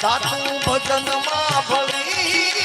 સાતું ભજનમાં ભળી